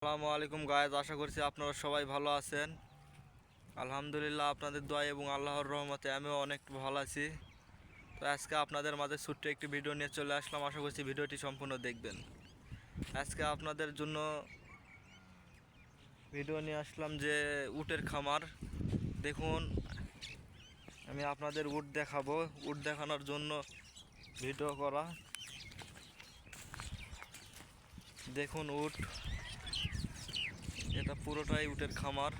আসসালামু আলাইকুম গায়েজ আশা করছি আপনারা সবাই ভালো আছেন। আলহামদুলিল্লাহ আপনাদের দোয়া এবং আল্লাহর রহমতে আমিও অনেক ভালো আছি। তো আজকে আপনাদের মাঝে ছোট্ট একটি ভিডিও নিয়ে চলে আসলাম, আশা করছি ভিডিওটি সম্পূর্ণ দেখবেন। আজকে আপনাদের জন্য ভিডিও নিয়ে আসলাম যে উটের খামার। দেখুন, আমি আপনাদের উট দেখাবো। উট দেখানোর জন্য ভিডিও করা। দেখুন উট। এটা পুরোটাই উটের খামার।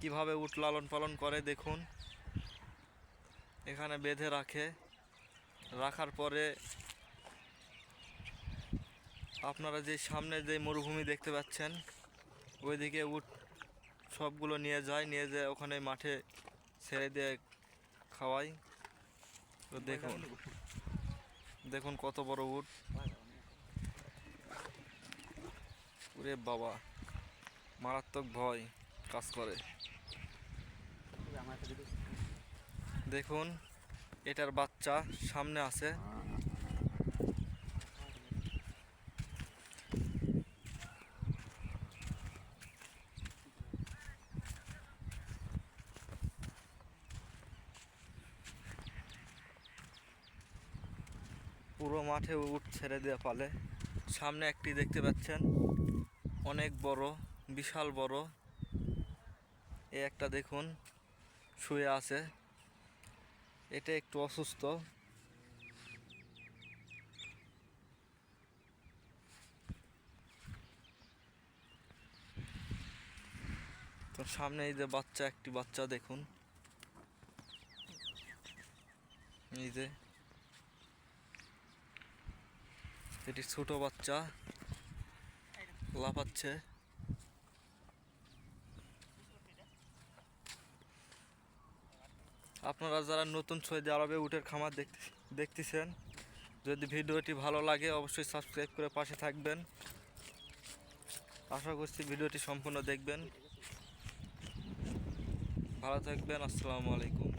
কীভাবে উট লালন পালন করে দেখুন। এখানে বেঁধে রাখে। রাখার পরে আপনারা যে সামনে যে মরুভূমি দেখতে পাচ্ছেন, ওইদিকে উট সবগুলো নিয়ে যায় নিয়ে যায় ওখানে মাঠে ছেড়ে দিয়ে খাওয়াই। তো দেখুন। দেখুন কত বড় উট। ওরে বাবা, মারাত্মক ভয় কাজ করে। দেখুন, এটার বাচ্চা সামনে আছে। পুরো মাঠে উঠ ছেড়ে দেওয়া পালে। সামনে একটি দেখতে পাচ্ছেন। অনেক বড়, বিশাল বড়। এ একটা দেখুন, শুয়ে আছে। এটা একটু অসুস্থ। তো সামনে এই যে বাচ্চা, একটি বাচ্চা দেখুন। এই যে, এটি ছোট বাচ্চা। লাফাচ্ছে। আপনারা যারা নতুন সৌদি আরবে উটের খামার দেখতে দেখতেছেন, যদি ভিডিওটি ভালো লাগে অবশ্যই সাবস্ক্রাইব করে পাশে থাকবেন। আশা করছি ভিডিওটি সম্পূর্ণ দেখবেন। ভালো থাকবেন, আসসালামু আলাইকুম।